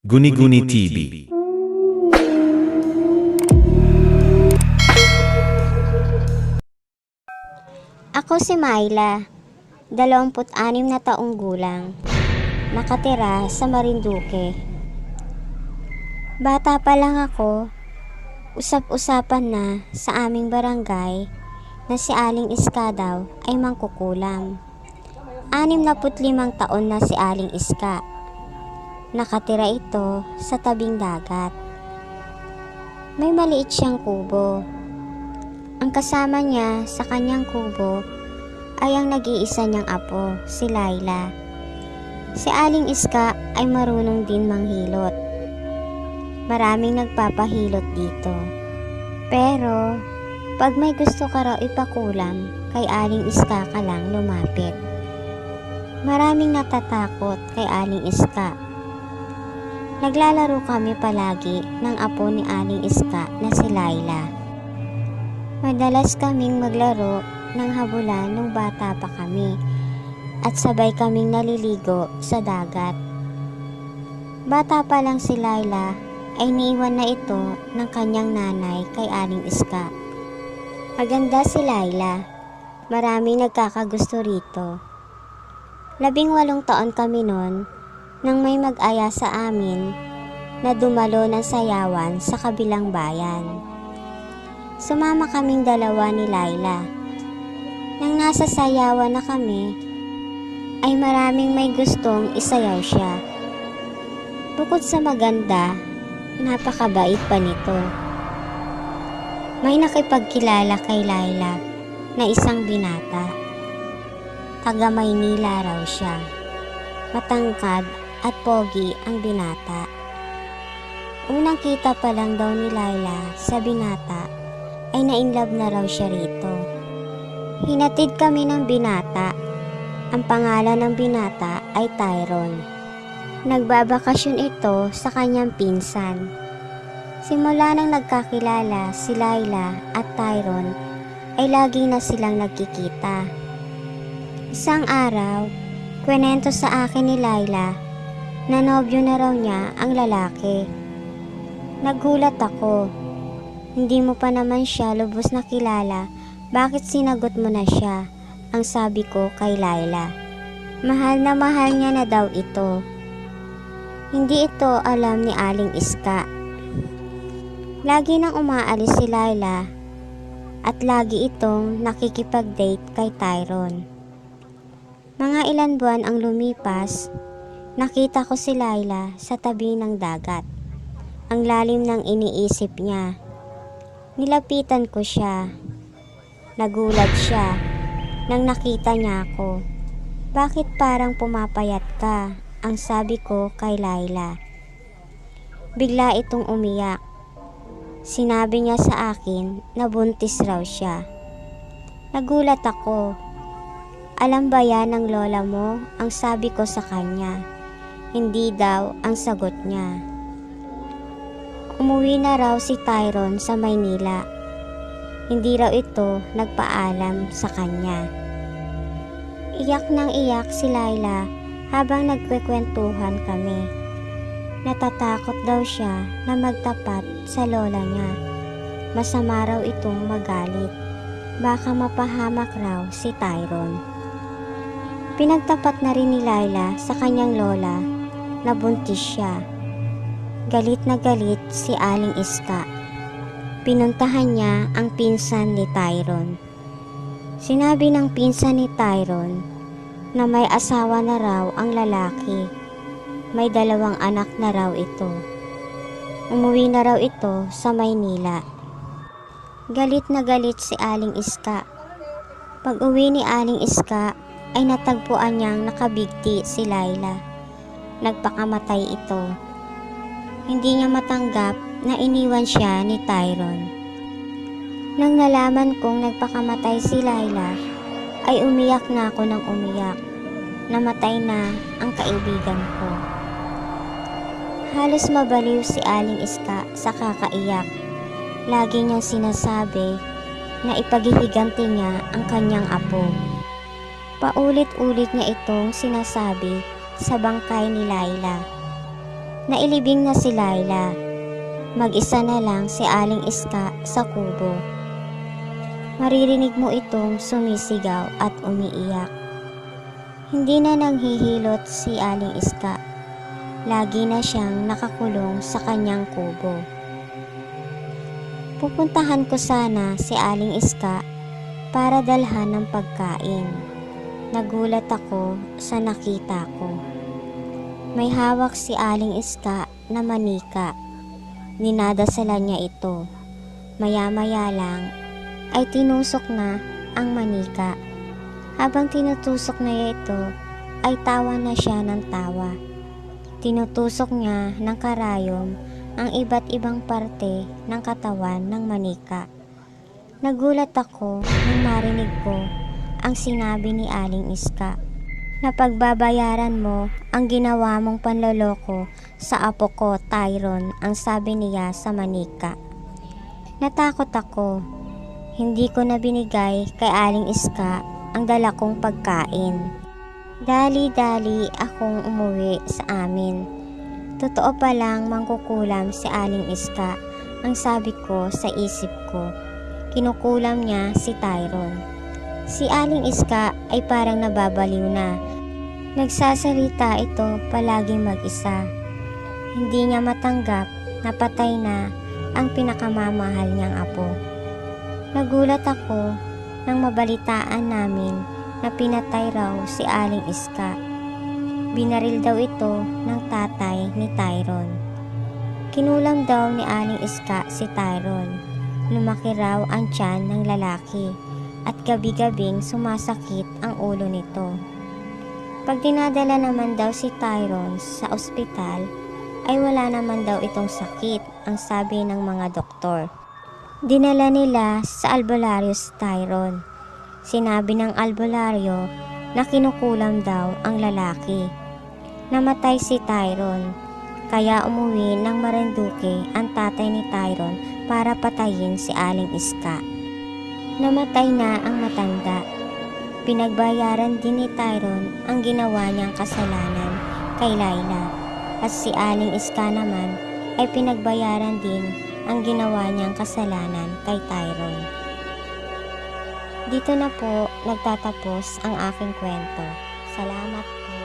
Guni-Guni TV. Ako si Myla, 26 na taong gulang. Nakatira sa Marinduque. Bata pa lang ako, usap-usapan na sa aming barangay na si Aling Iska daw ay mangkukulam. Anim na limang taon na si Aling Iska. Nakatira ito sa tabing dagat. May maliit siyang kubo. Ang kasama niya sa kanyang kubo ay ang nag-iisa niyang apo, si Laila. Si Aling Iska ay marunong din manghilot. Maraming nagpapahilot dito. Pero, pag may gusto ka raw ipakulam, kay Aling Iska ka lang lumapit. Maraming natatakot kay Aling Iska. Naglalaro kami palagi ng apo ni Aling Iska na si Laila. Madalas kaming maglaro ng habulan nung bata pa kami at sabay kaming naliligo sa dagat. Bata pa lang si Laila ay niiwan na ito ng kanyang nanay kay Aling Iska. Maganda si Laila. Maraming nagkakagusto rito. Labing walong taon kami noon nang may mag-aya sa amin na dumalo ng sayawan sa kabilang bayan. Sumama kaming dalawa ni Laila. Nang nasa sayawan na kami, ay maraming may gustong isayaw siya. Bukod sa maganda, napakabait pa nito. May nakipagkilala kay Laila na isang binata. Taga Maynila raw siya. Matangkad at pogi ang binata. Unang kita pa lang daw ni Laila sa binata ay nainlove na raw siya rito. Hinatid kami ng binata. Ang pangalan ng binata ay Tyron. Nagbabakasyon ito sa kanyang pinsan. Simula nang nagkakilala si Laila at Tyron ay lagi na silang nagkikita. Isang araw, kwenento sa akin ni Laila na nobyo na raw niya ang lalaki. Nagulat ako hindi mo pa naman siya lubos na kilala, bakit sinagot mo na siya? Ang sabi ko kay Laila. Mahal na mahal niya na daw ito. Hindi ito alam ni Aling Iska. Lagi nang umaalis si Laila at lagi itong nakikipag-date kay Tyron. Mga ilan buwan ang lumipas, nakita ko si Laila sa tabi ng dagat. Ang lalim ng iniisip niya. Nilapitan ko siya. Nagulat siya nang nakita niya ako. Bakit parang pumapayat ka? Ang sabi ko kay Laila. Bigla itong umiyak. Sinabi niya sa akin na buntis raw siya. Nagulat ako. Alam ba yan ng lola mo? Ang sabi ko sa kanya. Hindi daw ang sagot niya. Umuwi na raw si Tyron sa Maynila. Hindi raw ito nagpaalam sa kanya. Iyak nang iyak si Laila habang nagkwekwentuhan kami. Natatakot daw siya na magtapat sa lola niya. Masama raw itong magalit. Baka mapahamak raw si Tyron. Pinagtapat na rin ni Laila sa kanyang lola na buntis siya. Galit na galit si Aling Iska. Pinuntahan niya ang pinsan ni Tyron. Sinabi ng pinsan ni Tyron na may asawa na raw ang lalaki. May dalawang anak na raw ito. Umuwi na raw ito sa Maynila. Galit na galit si Aling Iska. Pag uwi ni Aling Iska ay natagpuan niyang nakabigti si Laila. Nagpakamatay ito. Hindi niya matanggap na iniwan siya ni Tyron. Nang nalaman kong nagpakamatay si Laila, ay umiyak na ako ng umiyak. Namatay na ang kaibigan ko. Halos mabaliw si Aling Iska sa kakaiyak. Lagi niyang sinasabi na ipaghihiganti niya ang kanyang apo. Paulit-ulit niya itong sinasabi sa bangkay ni Laila. Nailibing na si Laila. Mag-isa na lang si Aling Iska sa kubo. Maririnig mo itong sumisigaw at umiiyak. Hindi na nanghihilot si Aling Iska. Lagi na siyang nakakulong sa kanyang kubo. Pupuntahan ko sana si Aling Iska para dalhan ng pagkain. Nagulat ako sa nakita ko. May hawak si Aling Iska na manika. Ninadasalan niya ito. Maya-maya lang ay tinusok na ang manika. Habang tinutusok niya ito, ay tawa na siya ng tawa. Tinutusok niya ng karayom ang iba't ibang parte ng katawan ng manika. Nagulat ako nang marinig ko ang sinabi ni Aling Iska na pagbabayaran mo ang ginawa mong panloloko sa apo ko, Tyron, ang sabi niya sa manika. Natakot ako. Hindi ko na binigay kay Aling Iska ang dala kong pagkain. Dali-dali akong umuwi sa amin. Totoo palang mangkukulam si Aling Iska ang sabi ko sa isip ko. Kinukulam niya si Tyron. Si Aling Iska ay parang nababaliw na. Nagsasalita ito palaging mag-isa. Hindi niya matanggap na patay na ang pinakamamahal niyang apo. Nagulat ako nang mabalitaan namin na pinatay raw si Aling Iska. Binaril daw ito ng tatay ni Tyron. Kinulam daw ni Aling Iska si Tyron. Lumaki raw ang tiyan ng lalaki at gabi-gabing sumasakit ang ulo nito. Pag dinadala naman daw si Tyron sa ospital, ay wala naman daw itong sakit ang sabi ng mga doktor. Dinala nila sa albularyo si Tyron. Sinabi ng albularyo na kinukulam daw ang lalaki. Namatay si Tyron, kaya umuwi ng Marinduque ang tatay ni Tyron para patayin si Aling Iska. Namatay na ang matanda. Pinagbayaran din ni Tyron ang ginawa niyang kasalanan kay Laila at si Aling Iska naman ay pinagbayaran din ang ginawa niyang kasalanan kay Tyron. Dito na po nagtatapos ang aking kwento. Salamat po.